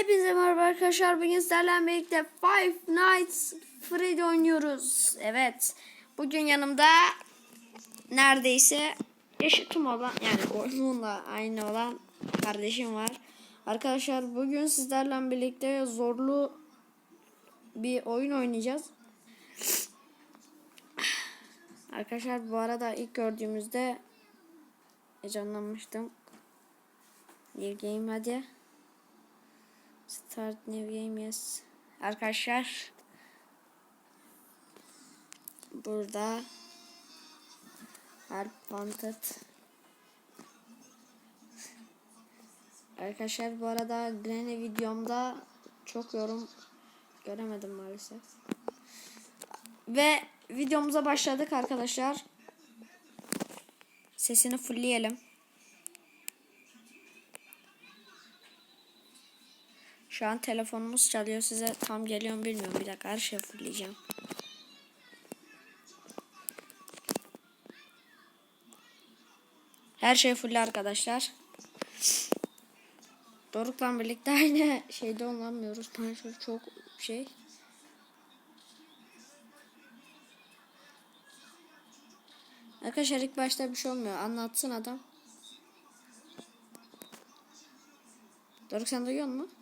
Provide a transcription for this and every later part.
Hepinize merhaba arkadaşlar. Bugün sizlerle birlikte Five Nights Freddy oynuyoruz. Evet. Bugün yanımda neredeyse yaşıtım olan yani onunla aynı olan kardeşim var. Arkadaşlar bugün sizlerle birlikte zorlu bir oyun oynayacağız. Arkadaşlar bu arada ilk gördüğümüzde heyecanlanmıştım. New game hadi. Start new game yes. Arkadaşlar burada Harp Wanted Arkadaşlar bu arada Granny videomda çok yorum göremedim maalesef. Ve videomuza başladık arkadaşlar. Sesini fullleyelim. Şu an telefonumuz çalıyor. Size tam geliyor mu bilmiyorum. Bir dakika her şeyi fulleyeceğim. Her şey full arkadaşlar. Doruk'la birlikte aynı şeyde olamıyoruz. Maalesef çok şey. Arkadaşlar ilk başta bir şey olmuyor. Anlatsın adam. Doruk sen duyuyor musun?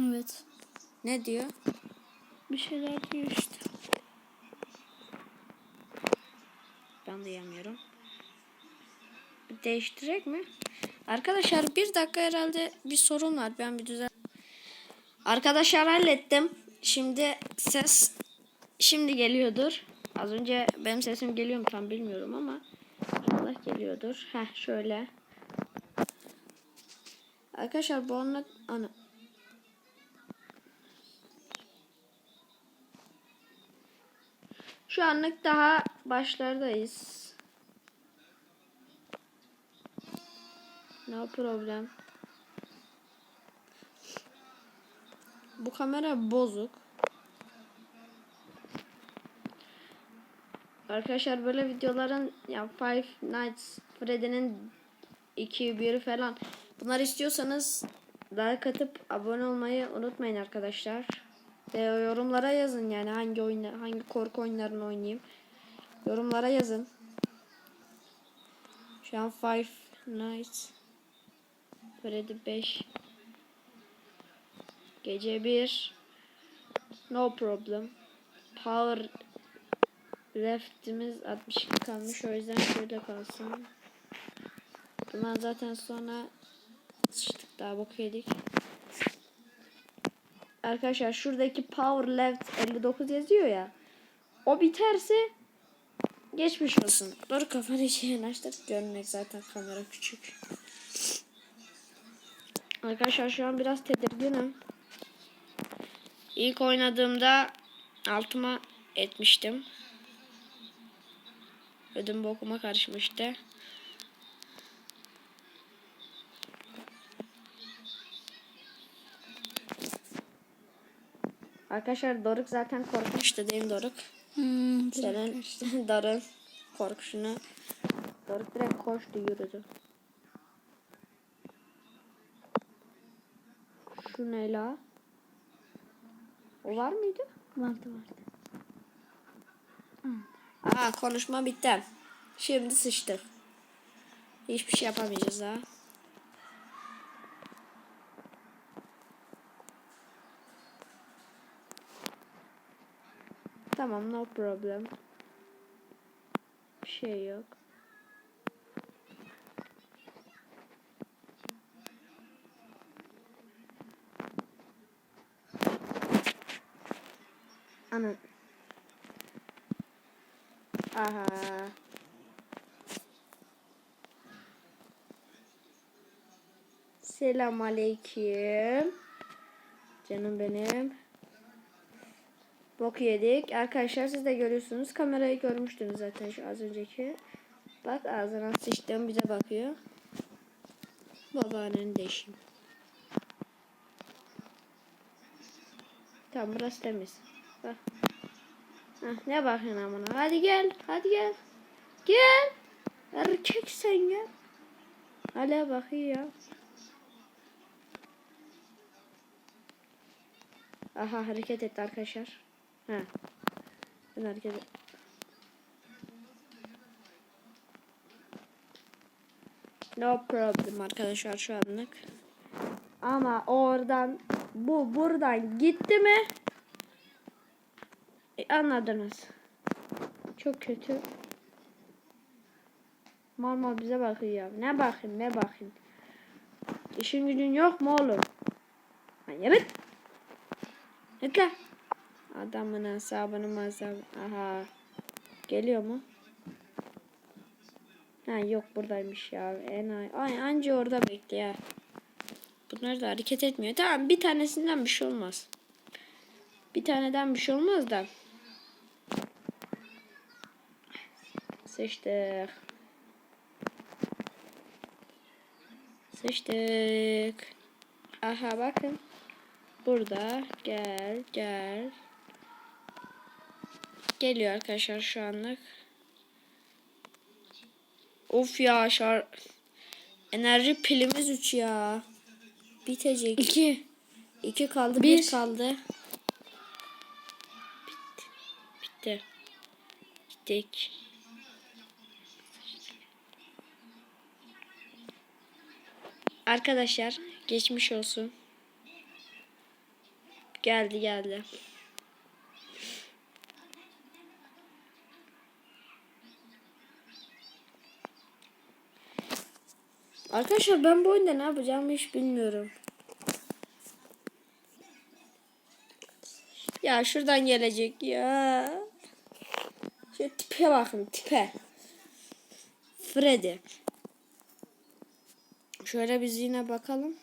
Evet. Ne diyor? Bir şeyler diyor işte. Ben duyamıyorum. Değiştirecek mi? Arkadaşlar bir dakika herhalde bir sorun var. Ben bir düzen... Arkadaşlar hallettim. Şimdi ses şimdi geliyordur. Az önce benim sesim geliyor mu tam bilmiyorum ama inşallah geliyordur. Heh şöyle. Arkadaşlar bu anlık ana Şu anlık daha başlardayız. No problem. Bu kamera bozuk. Arkadaşlar böyle videoların ya Five Nights Freddy'nin 2 1 falan bunlar istiyorsanız like atıp abone olmayı unutmayın arkadaşlar. Ve yorumlara yazın yani hangi oyunlar hangi korku oyunlarını oynayayım. Yorumlara yazın. Şu an Five Nights Freddy 5 Gece 1 No problem. Power left'imiz 62 kalmış. O yüzden şöyle kalsın. Bundan zaten sonra sıçtık daha bok yedik. Arkadaşlar şuradaki power left 59 yazıyor ya. O biterse geçmiş olsun. Doğru kafanı içine yanaştır. Görmek zaten kamera küçük. Arkadaşlar şu an biraz tedirginim. İlk oynadığımda altıma etmiştim. Ödüm bokuma karışmıştı. Arkadaşlar Doruk zaten korkmuştu değil mi Doruk? Hmm, Senin Doruk korkuşunu Doruk direkt koştu yürüdü. Şu ne la? O var mıydı? vardı vardı. Aa konuşma bitti. Şimdi sıçtık. Hiçbir şey yapamayacağız ha. Tamam no problem. Bir şey yok. Ana. Aha. Selam aleyküm. Canım benim. Bok yedik. Arkadaşlar siz de görüyorsunuz. Kamerayı görmüştünüz zaten şu az önceki. Bak ağzına sıçtım bize bakıyor. Babaannenin deşim. Tamam burası temiz. Bak. Heh, ne bakıyorsun amına? Hadi gel. Hadi gel. Gel. Erkek sen gel. Hala bakıyor ya. Aha hareket etti arkadaşlar. Ha. Ben et- No problem arkadaşlar şu anlık. Ama oradan bu buradan gitti mi? E, anladınız. Çok kötü. Mal bize bakıyor. Ne bakayım ne bakayım. İşin gücün yok mu oğlum? Yürü. Git lan. Adamın hesabını mazabı. Aha. Geliyor mu? Ha yok buradaymış ya. En ay anca orada bekliyor. Bunlar da hareket etmiyor. Tamam bir tanesinden bir şey olmaz. Bir taneden bir şey olmaz da. Seçtik. Seçtik. Aha bakın. Burada gel gel. Geliyor arkadaşlar şu anlık. Of ya şar enerji pilimiz 3 ya. Bitecek. 2. 2 kaldı. 1 Bir. kaldı. Bitti. Bitti. Gittik. Arkadaşlar geçmiş olsun. Geldi geldi. Arkadaşlar ben bu oyunda ne yapacağımı hiç bilmiyorum. Ya şuradan gelecek ya. Şu tipe bakın tipe. Freddy. Şöyle biz yine bakalım.